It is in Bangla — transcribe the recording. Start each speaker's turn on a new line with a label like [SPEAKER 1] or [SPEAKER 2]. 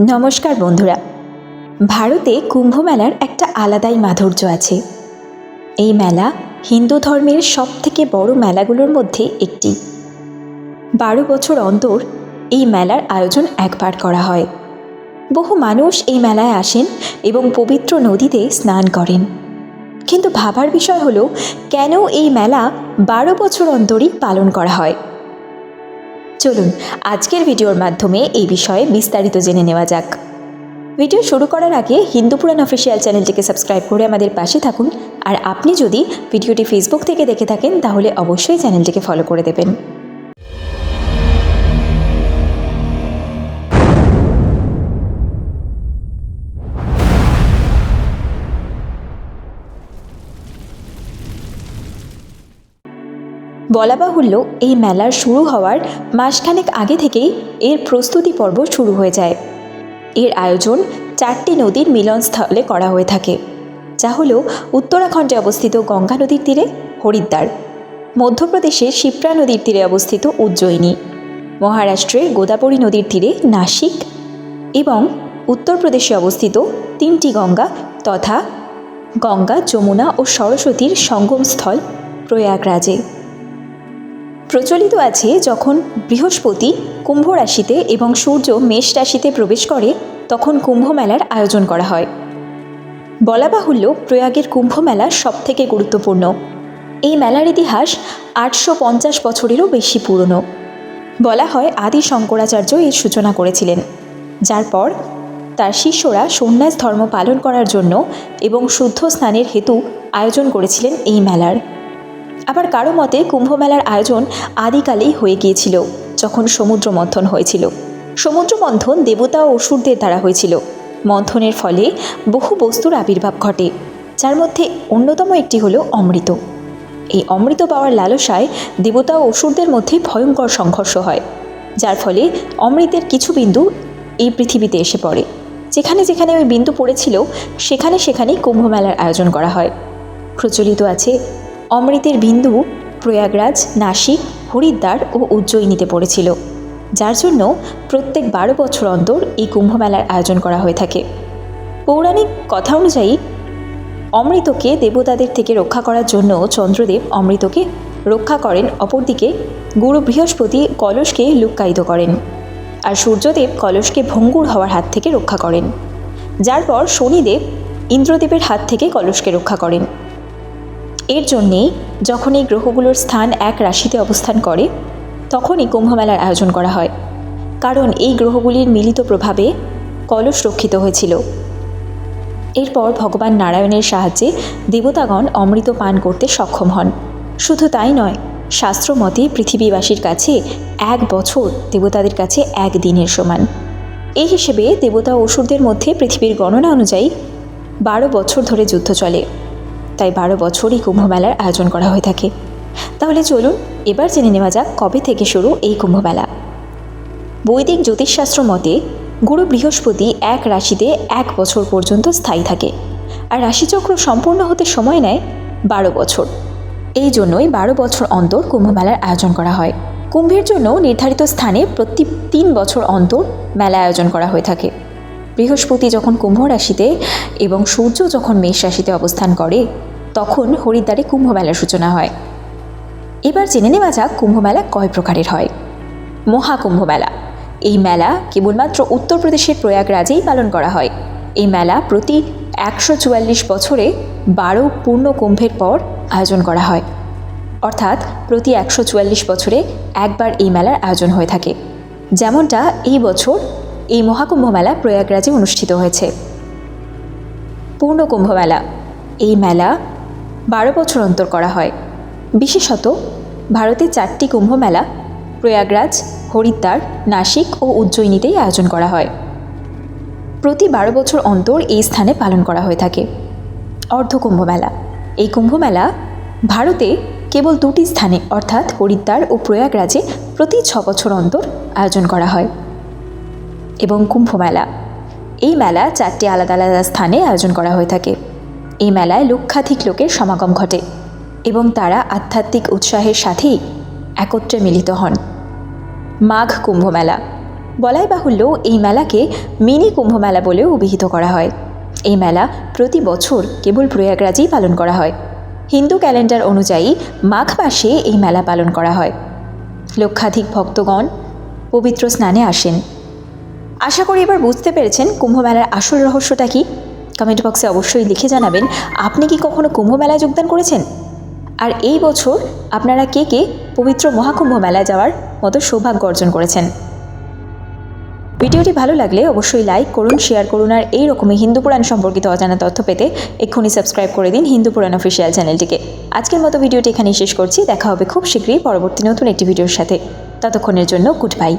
[SPEAKER 1] নমস্কার বন্ধুরা। ভারতে কুম্ভ মেলার একটা আলাদাই মাধুর্য আছে। এই মেলা হিন্দু ধর্মের সব থেকে বড় মেলাগুলোর মধ্যে একটি। বারো বছর অন্তর এই মেলার আয়োজন একবার করা হয়। বহু মানুষ এই মেলায় আসেন এবং পবিত্র নদীতে স্নান করেন। কিন্তু ভাবার বিষয় হলো, কেন এই মেলা বারো বছর অন্তরই পালন করা হয়? চলুন আজকের ভিডিওর মাধ্যমে এই বিষয়ে বিস্তারিত জেনে নেওয়া যাক। ভিডিও শুরু করার আগে হিন্দু পুরাণ অফিসিয়াল চ্যানেলটিকে সাবস্ক্রাইব করে আমাদের পাশে থাকুন। আর আপনি যদি ভিডিওটি ফেসবুক থেকে দেখে থাকেন, তাহলে অবশ্যই চ্যানেলটিকে ফলো করে দেবেন। বলা বাহুল্য এই মেলার শুরু হওয়ার মাসখানেক আগে থেকেই এর প্রস্তুতি পর্ব শুরু হয়ে যায়। এর আয়োজন চারটি নদীর মিলনস্থলে করা হয়ে থাকে, যা হল উত্তরাখণ্ডে অবস্থিত গঙ্গা নদীর তীরে হরিদ্বার, মধ্যপ্রদেশের শিপ্রা নদীর তীরে অবস্থিত উজ্জয়িনী, মহারাষ্ট্রের গোদাবরী নদীর তীরে নাসিক এবং উত্তরপ্রদেশে অবস্থিত তিনটি গঙ্গা তথা গঙ্গা যমুনা ও সরস্বতীর সঙ্গমস্থল প্রয়াগরাজে। প্রচলিত আছে যখন বৃহস্পতি কুম্ভ রাশিতে এবং সূর্য মেষ রাশিতে প্রবেশ করে, তখন কুম্ভ মেলার আয়োজন করা হয়। বলা বাহুল্য প্রয়াগের কুম্ভ মেলা সবথেকে গুরুত্বপূর্ণ। এই মেলার ইতিহাস আটশো পঞ্চাশ বছরেরও বেশি পুরনো। বলা হয় আদি শঙ্করাচার্য এর সূচনা করেছিলেন। যার পর তার শিষ্যরা সন্ন্যাস ধর্ম পালন করার জন্য এবং শুদ্ধ স্নানের হেতু আয়োজন করেছিলেন এই মেলার। আবার কারও মতে কুম্ভ মেলার আয়োজন আদিকালেই হয়ে গিয়েছিল, যখন সমুদ্র মন্থন হয়েছিল। সমুদ্র মন্থন দেবতা ও অসুরদের দ্বারা হয়েছিল। মন্থনের ফলে বহু বস্তুর আবির্ভাব ঘটে, যার মধ্যে অন্যতম একটি হলো অমৃত। এই অমৃত পাওয়ার লালসায় দেবতা ও অসুরদের মধ্যে ভয়ঙ্কর সংঘর্ষ হয়, যার ফলে অমৃতের কিছু বিন্দু এই পৃথিবীতে এসে পড়ে। যেখানে যেখানে ওই বিন্দু পড়েছিল, সেখানে সেখানেই কুম্ভ মেলার আয়োজন করা হয়। প্রচলিত আছে অমৃতের বিন্দু প্রয়াগরাজ, নাসিক, হরিদ্বার ও উজ্জয়িনীতে পড়েছিল। যার জন্য প্রত্যেক বারো বছর অন্তর এই কুম্ভমেলার আয়োজন করা হয়ে থাকে। পৌরাণিক কথা অনুযায়ী, অমৃতকে দেবতাদের থেকে রক্ষা করার জন্য চন্দ্রদেব অমৃতকে রক্ষা করেন, অপরদিকে গুরু বৃহস্পতি কলসকে লুক্কায়িত করেন আর সূর্যদেব কলসকে ভঙ্গুর হওয়ার হাত থেকে রক্ষা করেন। যার পর শনিদেব ইন্দ্রদেবের হাত থেকে কলসকে রক্ষা করেন। এর জন্যে যখন এই গ্রহগুলোর স্থান এক রাশিতে অবস্থান করে, তখনই কুম্ভমেলার আয়োজন করা হয়। কারণ এই গ্রহগুলির মিলিত প্রভাবে কলস রক্ষিত হয়েছিল। এরপর ভগবান নারায়ণের সাহায্যে দেবতাগণ অমৃত পান করতে সক্ষম হন। শুধু তাই নয়, শাস্ত্র মতে পৃথিবীবাসীর কাছে এক বছর দেবতাদের কাছে এক দিনের সমান। এই হিসেবে দেবতা অসুরদের মধ্যে পৃথিবীর গণনা অনুযায়ী বারো বছর ধরে যুদ্ধ চলে। তাই বারো বছরই কুম্ভ মেলার আয়োজন করা হয়ে থাকে। তাহলে চলুন, এবার জেনে নেওয়া যাক কবে থেকে শুরু এই কুম্ভমেলা। বৈদিক জ্যোতিষশাস্ত্র মতে, গুরু বৃহস্পতি এক রাশিতে এক বছর পর্যন্ত স্থায়ী থাকে, আর রাশিচক্র সম্পূর্ণ হতে সময় নেয় বারো বছর। এই জন্যই বারো বছর অন্তর কুম্ভমেলার আয়োজন করা হয়। কুম্ভের জন্য নির্ধারিত স্থানে প্রতি তিন বছর অন্তর মেলা আয়োজন করা হয়ে থাকে। বৃহস্পতি যখন কুম্ভ রাশিতে এবং সূর্য যখন মেষ রাশিতে অবস্থান করে, তখন হরিদ্বারে কুম্ভ মেলার সূচনা হয়। এবার জেনে নেওয়া যাক কুম্ভ মেলা কয় প্রকারের হয়। মহাকুম্ভ মেলা। এই মেলা কেবলমাত্র উত্তরপ্রদেশের প্রয়াগরাজেই পালন করা হয়। এই মেলা প্রতি একশো চুয়াল্লিশ বছরে বারো পূর্ণ কুম্ভের পর আয়োজন করা হয়। অর্থাৎ প্রতি একশো চুয়াল্লিশ বছরে একবার এই মেলার আয়োজন হয়ে থাকে। যেমনটা এই বছর এই মহাকুম্ভ মেলা প্রয়াগরাজে অনুষ্ঠিত হয়েছে। পূর্ণ কুম্ভ মেলা এই মেলা বারো বছর অন্তর করা হয়। বিশেষত ভারতের চারটি কুম্ভ মেলা প্রয়াগরাজ, হরিদ্বার, নাসিক ও উজ্জয়িনীতেই আয়োজন করা হয়। প্রতি বারো বছর অন্তর এই স্থানে পালন করা হয়ে থাকে। অর্ধ কুম্ভ মেলা এই কুম্ভ মেলা ভারতে কেবল দুটি স্থানে, অর্থাৎ হরিদ্বার ও প্রয়াগরাজে প্রতি ছ বছর অন্তর আয়োজন করা হয়। এবং কুম্ভ মেলা। এই মেলা চারটি আলাদা আলাদা স্থানে আয়োজন করা হয়ে থাকে। এই মেলায় লক্ষাধিক লোকের সমাগম ঘটে এবং তারা আধ্যাত্মিক উৎসাহের সাথেই একত্রে মিলিত হন। মাঘ কুম্ভ মেলা। বলাই বাহুল্য এই মেলাকে মিনি কুম্ভ মেলা বলেও অভিহিত করা হয়। এই মেলা প্রতি বছর কেবল প্রয়াগরাজেই পালন করা হয়। হিন্দু ক্যালেন্ডার অনুযায়ী মাঘ মাসে এই মেলা পালন করা হয়। লক্ষাধিক ভক্তগণ পবিত্র স্নানে আসেন। আশা করি এবার বুঝতে পেরেছেন কুম্ভমেলার আসল রহস্যটা কি। কমেন্ট বক্সে অবশ্যই লিখে জানাবেন, আপনি কি কখনো কুম্ভমেলায় যোগদান করেছেন? আর এই বছর আপনারা কে কে পবিত্র মহাকুম্ভ মেলায় যাওয়ার মতো সৌভাগ্য অর্জন করেছেন? ভিডিওটি ভালো লাগলে অবশ্যই লাইক করুন, শেয়ার করুন, আর এই রকমই হিন্দু পুরাণ সম্পর্কিত অজানা তথ্য পেতে এক্ষুনি সাবস্ক্রাইব করে দিন হিন্দু পুরাণ অফিসিয়াল চ্যানেলটিকে। আজকের মতো ভিডিওটি এখানেই শেষ করছি, দেখা হবে খুব শীঘ্রই পরবর্তী নতুন একটি ভিডিওর সাথে। ততক্ষণের জন্য গুড বাই।